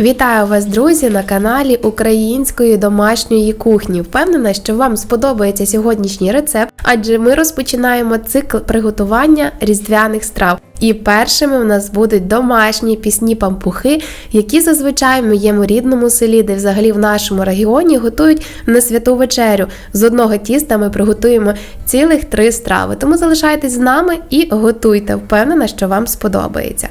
Вітаю вас, друзі, на каналі Української домашньої кухні. Впевнена, що вам сподобається сьогоднішній рецепт, адже ми розпочинаємо цикл приготування різдвяних страв. І першими в нас будуть домашні пісні пампухи, які зазвичай в моєму рідному селі, де взагалі в нашому регіоні готують на святу вечерю. З одного тіста ми приготуємо цілих три страви. Тому залишайтесь з нами і готуйте. Впевнена, що вам сподобається.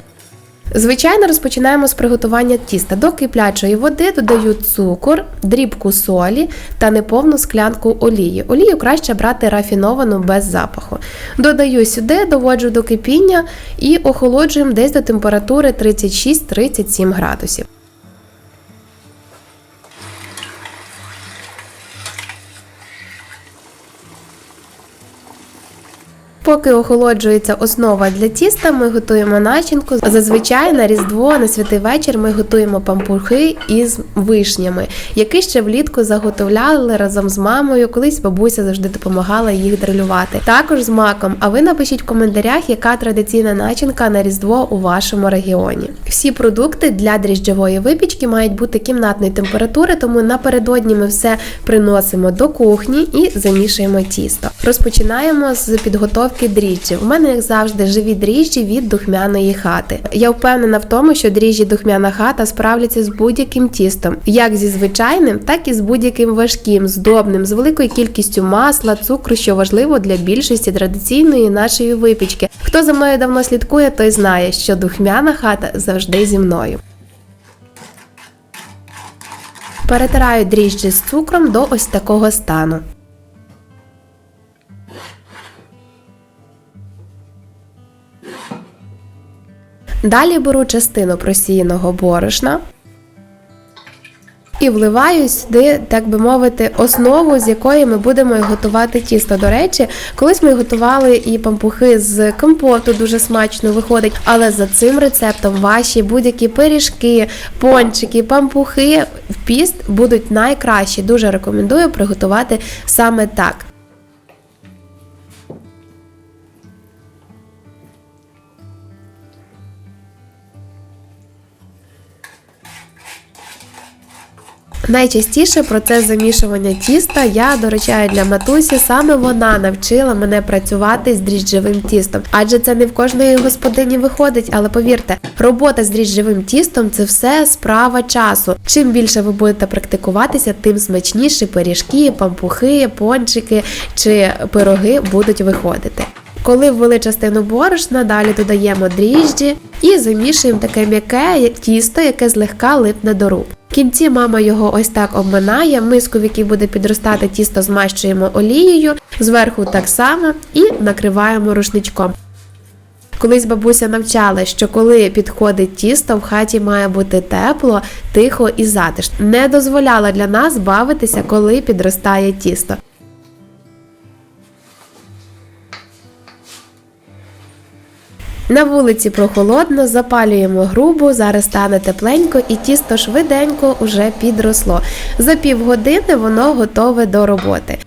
Звичайно, розпочинаємо з приготування тіста. До киплячої води додаю цукор, дрібку солі та неповну склянку олії. Олію краще брати рафіновану без запаху. Додаю сюди, доводжу до кипіння і охолоджуємо десь до температури 36-37 градусів. Поки охолоджується основа для тіста, ми готуємо начинку. Зазвичай на Різдво, на святий вечір ми готуємо пампухи із вишнями, які ще влітку заготовляли разом з мамою. Колись бабуся завжди допомагала їх дрелювати. Також з маком. А ви напишіть в коментарях, яка традиційна начинка на Різдво у вашому регіоні. Всі продукти для дріжджової випічки мають бути кімнатної температури, тому напередодні ми все приносимо до кухні і замішуємо тісто. Розпочинаємо з підготовки дріжджів. У мене, як завжди, живі дріжджі від духмяної хати. Я впевнена в тому, що дріжджі духмяна хата справляться з будь-яким тістом, як зі звичайним, так і з будь-яким важким, здобним, з великою кількістю масла, цукру, що важливо для більшості традиційної нашої випічки. Хто за мною давно слідкує, той знає, що духмяна хата завжди зі мною. Перетираю дріжджі з цукром до ось такого стану. Далі беру частину просіяного борошна і вливаю сюди, так би мовити, основу, з якої ми будемо готувати тісто. До речі, колись ми готували і пампухи з компоту, дуже смачно виходить. Але за цим рецептом ваші будь-які пиріжки, пончики, пампухи в піст будуть найкращі. Дуже рекомендую приготувати саме так. Найчастіше процес замішування тіста я доручаю для матусі. Саме вона навчила мене працювати з дріжджевим тістом, адже це не в кожної господині виходить. Але повірте, робота з дріжджевим тістом це все справа часу. Чим більше ви будете практикуватися, тим смачніші пиріжки, пампухи, пончики чи пироги будуть виходити. Коли ввели частину борошна, далі додаємо дріжджі і замішуємо таке м'яке тісто, яке злегка липне до рук. В кінці мама його ось так обминає, миску, в якій буде підростати тісто, змащуємо олією, зверху так само і накриваємо рушничком. Колись бабуся навчала, що коли підходить тісто, в хаті має бути тепло, тихо і затишно. Не дозволяла для нас бавитися, коли підростає тісто. На вулиці прохолодно, запалюємо грубу, зараз стане тепленько і тісто швиденько уже підросло. За півгодини воно готове до роботи.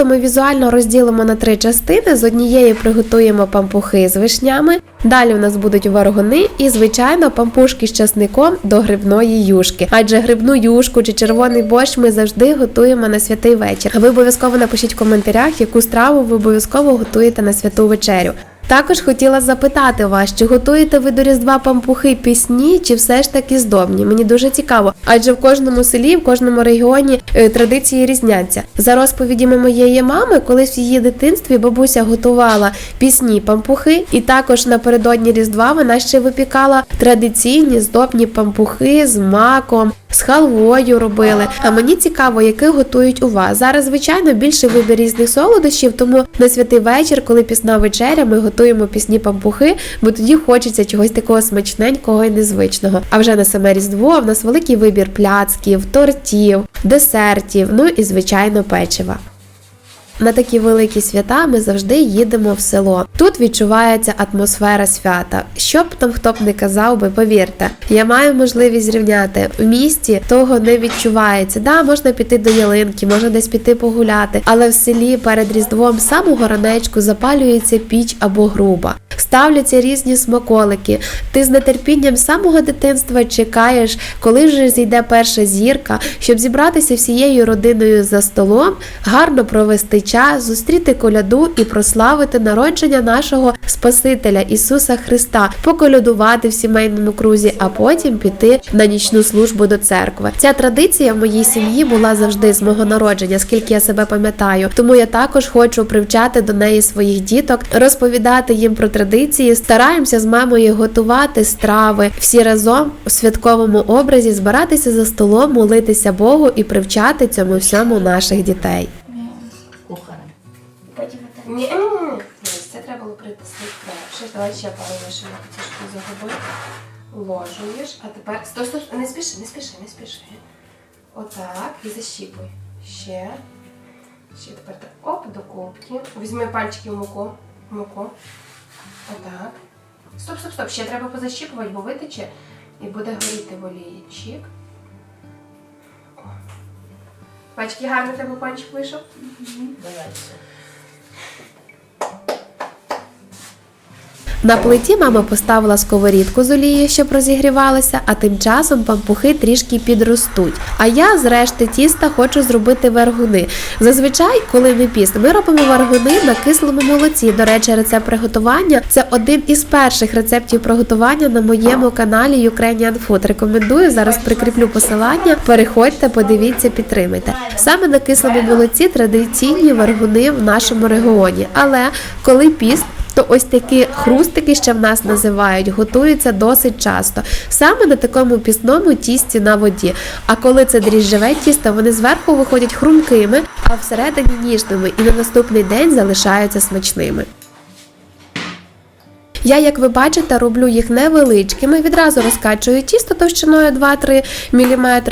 Тісто ми візуально розділимо на три частини. З однієї приготуємо пампухи з вишнями. Далі у нас будуть варгуни і, звичайно, пампушки з часником до грибної юшки. Адже грибну юшку чи червоний борщ ми завжди готуємо на святий вечір. Ви обов'язково напишіть в коментарях, яку страву ви обов'язково готуєте на святу вечерю. Також хотіла запитати вас, чи готуєте ви до Різдва пампухи пісні, чи все ж таки здобні? Мені дуже цікаво, адже в кожному селі, в кожному регіоні е, традиції різняться. За розповідями моєї мами, колись в її дитинстві бабуся готувала пісні пампухи, і також напередодні Різдва вона ще випікала традиційні здобні пампухи з маком, з халвою робили. А мені цікаво, яких готують у вас. Зараз, звичайно, більше вибір різних солодощів, тому на святий вечір, коли пісна вечеря, ми готуємо пісні пампухи, бо тоді хочеться чогось такого смачненького і незвичного. А вже на саме Різдво в нас великий вибір пляцків, тортів, десертів, ну і звичайно печива. На такі великі свята ми завжди їдемо в село. Тут відчувається атмосфера свята. Що б там хто б не казав би, повірте, я маю можливість зрівняти. В місті того не відчувається. Да, можна піти до ялинки, можна десь піти погуляти, але в селі перед різдвом самого ранечку запалюється піч або груба. Ставляться різні смаколики. Ти з нетерпінням самого дитинства чекаєш, коли вже зійде перша зірка, щоб зібратися всією родиною за столом, гарно провести час, зустріти коляду і прославити народження нашого Спасителя Ісуса Христа, поколядувати в сімейному крузі, а потім піти на нічну службу до церкви. Ця традиція в моїй сім'ї була завжди з мого народження, скільки я себе пам'ятаю. Тому я також хочу привчати до неї своїх діток, розповідати їм про традиції. Стараємося з мамою готувати страви всі разом у святковому образі, збиратися за столом, молитися Богу і привчати цьому всьому наших дітей. Ні, це треба було притиснути перше. Давай ще пару ці що загубив. Ложуєш, а тепер. Стой, стой, стой, не спіши, не спіши, не спіши. Отак, і защіпуй. Ще. Ще тепер так. Оп, до кубки. Візьми пальчики в муку. В муку. Отак. Стоп, стоп, стоп. Ще треба позащіпувати, бо витече і буде горіти в олії. Бачки, гарний тебе пальчик вийшов? Давайте. На плиті мама поставила сковорідку з олією, щоб розігрівалася, а тим часом пампухи трішки підростуть. А я з решти тіста хочу зробити вергуни. Зазвичай, коли ми піст, ми робимо вергуни на кислому молоці. До речі, рецепт приготування це один із перших рецептів приготування на моєму каналі Ukrainian Food. Рекомендую зараз прикріплю посилання. Переходьте, подивіться, підтримайте. Саме на кислому молоці традиційні вергуни в нашому регіоні. Але коли піст. То ось такі хрустики ще в нас називають, готуються досить часто. Саме на такому пісному тісті на воді. А коли це дріжджеве тісто, вони зверху виходять хрумкими, а всередині ніжними і на наступний день залишаються смачними. Я, як ви бачите, роблю їх невеличкими, відразу розкачую тісто товщиною 2-3 мм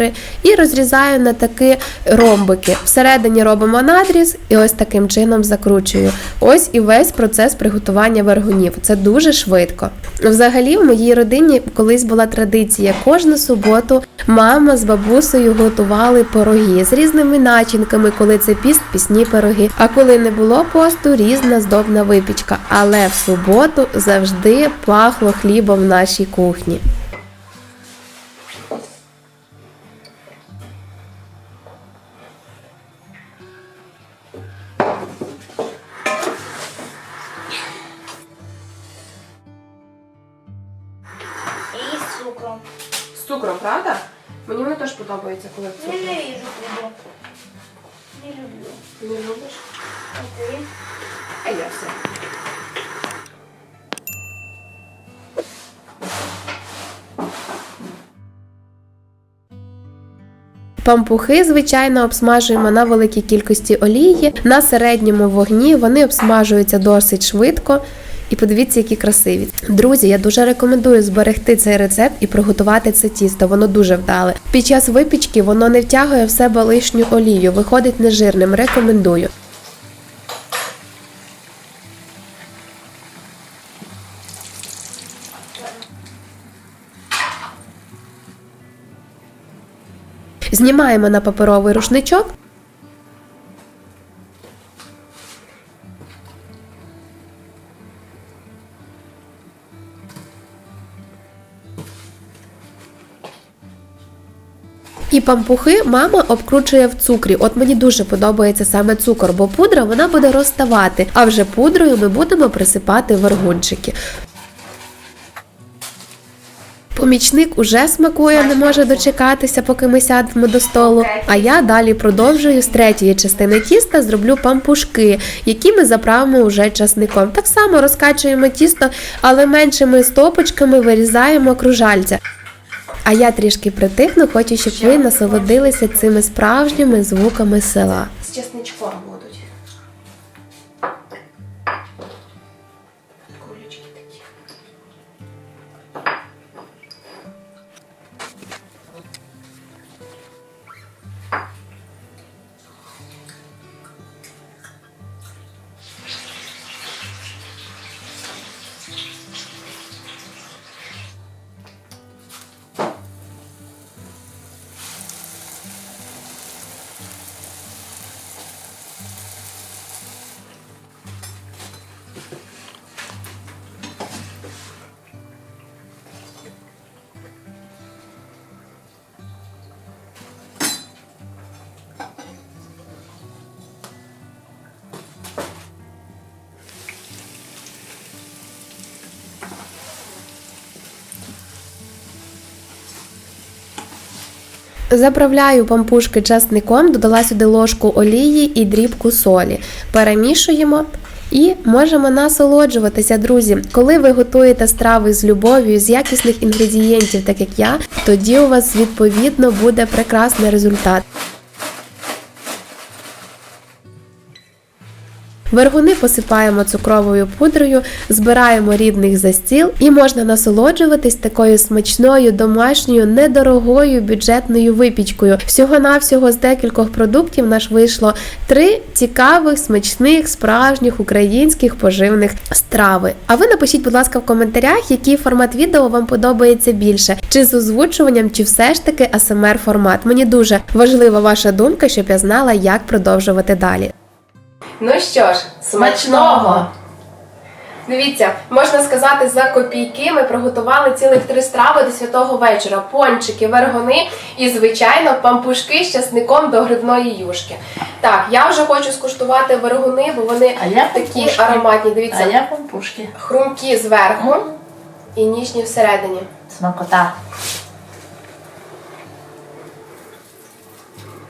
і розрізаю на такі ромбики. Всередині робимо надріз і ось таким чином закручую. Ось і весь процес приготування вергунів. Це дуже швидко. Взагалі, в моїй родині колись була традиція. Кожну суботу мама з бабусею готували пироги з різними начинками, коли це піст, пісні пироги. А коли не було посту, різна здобна випічка. Але в суботу завжди пахло хлібом в нашій кухні. І з цукром. З цукром, правда? Мені вони теж подобається, коли Не ріжу хлібок. Не люблю. Не любиш? А ти? А я все. Пампухи, звичайно, обсмажуємо на великій кількості олії. На середньому вогні вони обсмажуються досить швидко. І подивіться, які красиві. Друзі, я дуже рекомендую зберегти цей рецепт і приготувати це тісто. Воно дуже вдале. Під час випічки воно не втягує в себе лишню олію, виходить нежирним. Рекомендую. Знімаємо на паперовий рушничок. І пампухи мама обкручує в цукрі. От мені дуже подобається саме цукор, бо пудра вона буде розставати, а вже пудрою ми будемо присипати вергунчики. Помічник уже смакує, не може дочекатися, поки ми сядемо до столу. А я далі продовжую з третьої частини тіста, зроблю пампушки, які ми заправимо уже часником. Так само розкачуємо тісто, але меншими стопочками вирізаємо кружальця. А я трішки притихну, хочу, щоб ви насолодилися цими справжніми звуками села. З чесничком будуть. Заправляю пампушки часником, додала сюди ложку олії і дрібку солі. Перемішуємо і можемо насолоджуватися, друзі. Коли ви готуєте страви з любов'ю, з якісних інгредієнтів, так як я, тоді у вас відповідно буде прекрасний результат. Вергуни посипаємо цукровою пудрою, збираємо рідних за стіл і можна насолоджуватись такою смачною, домашньою, недорогою бюджетною випічкою. Всього-навсього з декількох продуктів наш вийшло три цікавих, смачних, справжніх українських поживних страви. А ви напишіть, будь ласка, в коментарях, який формат відео вам подобається більше, чи з озвучуванням, чи все ж таки АСМР формат. Мені дуже важлива ваша думка, щоб я знала, як продовжувати далі. Ну що ж, смачного! Дивіться, можна сказати, за копійки ми приготували цілих три страви до святого вечора: пончики, вергони і, звичайно, пампушки з часником до грибної юшки. Так, я вже хочу скуштувати вергуни, бо вони А я такі пампушки. ароматні. Дивіться, А я пампушки. хрумкі зверху і ніжні всередині. Смакота.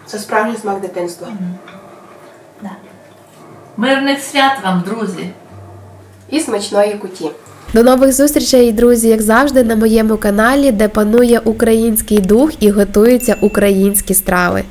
Це справжній смак дитинства. Да. Мирних свят вам, друзі. і смачної куті. До нових зустрічей, друзі, як завжди, на моєму каналі, де панує український дух і готуються українські страви.